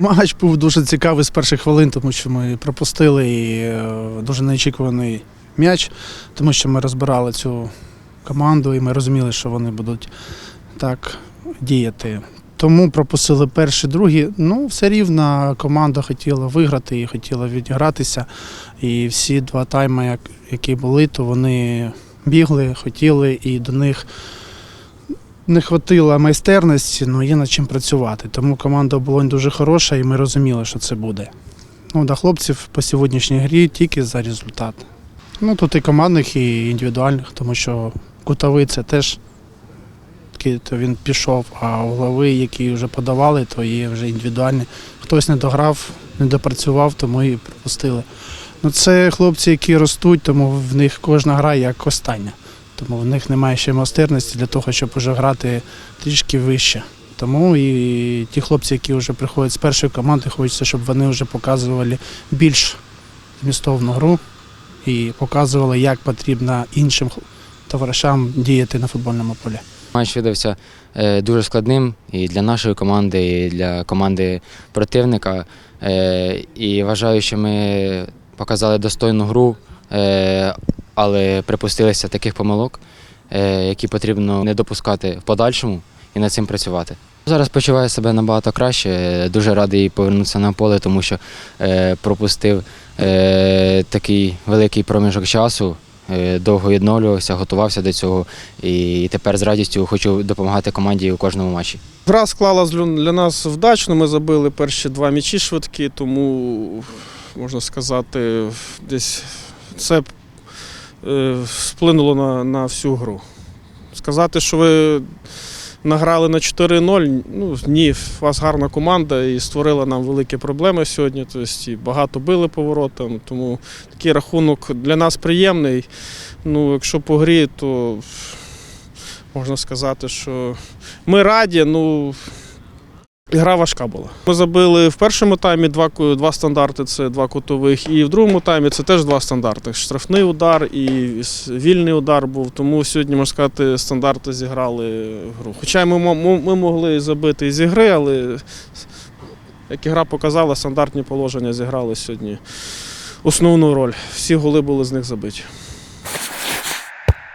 Матч був дуже цікавий з перших хвилин, тому що ми пропустили і, е, дуже неочікуваний м'яч, тому що ми розбирали цю команду і ми розуміли, що вони будуть так діяти. Тому пропустили перший, другий. Ну, все рівно команда хотіла виграти і хотіла відігратися. І всі два тайми, які були, то вони бігли, хотіли, і до них не хватило майстерності, але є над чим працювати. Тому команда оболонь дуже хороша, і ми розуміли, що це буде. Ну, до хлопців по сьогоднішній грі тільки за результат. Ну, тут і командних, і індивідуальних, тому що кутовий це теж то він пішов, а голови, які вже подавали, то є вже індивідуальні. Хтось не дограв, не допрацював, тому і пропустили. Ну, це хлопці, які ростуть, тому в них кожна гра як остання. Тому в них немає ще майстерності для того, щоб вже грати трішки вище. Тому і ті хлопці, які вже приходять з першої команди, хочеться, щоб вони вже показували більш змістовну гру і показували, як потрібно іншим товаришам діяти на футбольному полі. Матч видався е, дуже складним і для нашої команди, і для команди противника. Е, І вважаю, що ми показали достойну гру, е, але припустилися таких помилок, е, які потрібно не допускати в подальшому і над цим працювати. Зараз почуваю себе набагато краще. е, Дуже радий повернутися на поле, тому що е, пропустив такий великий проміжок часу. Довго відновлювався, готувався до цього і тепер з радістю хочу допомагати команді у кожному матчі. Гра склалась для нас вдачно. Ми забили перші два м'ячі швидкі, тому можна сказати, десь це вплинуло на, на всю гру. Сказати, що ви награли на 4-0, ну ні, у вас гарна команда і створила нам великі проблеми сьогодні. Тобто і багато били поворотам, тому такий рахунок для нас приємний. Ну, якщо по грі, то можна сказати, що ми раді, ну. Гра важка була. Ми забили в першому таймі два, два стандарти, це два кутових, і в другому таймі це теж два стандарти. Штрафний удар і вільний удар був. Тому сьогодні, можна сказати, стандарти зіграли гру. Хоча ми, ми могли забити з ігри, але як і гра показала, стандартні положення зіграли сьогодні основну роль. Всі голи були з них забиті.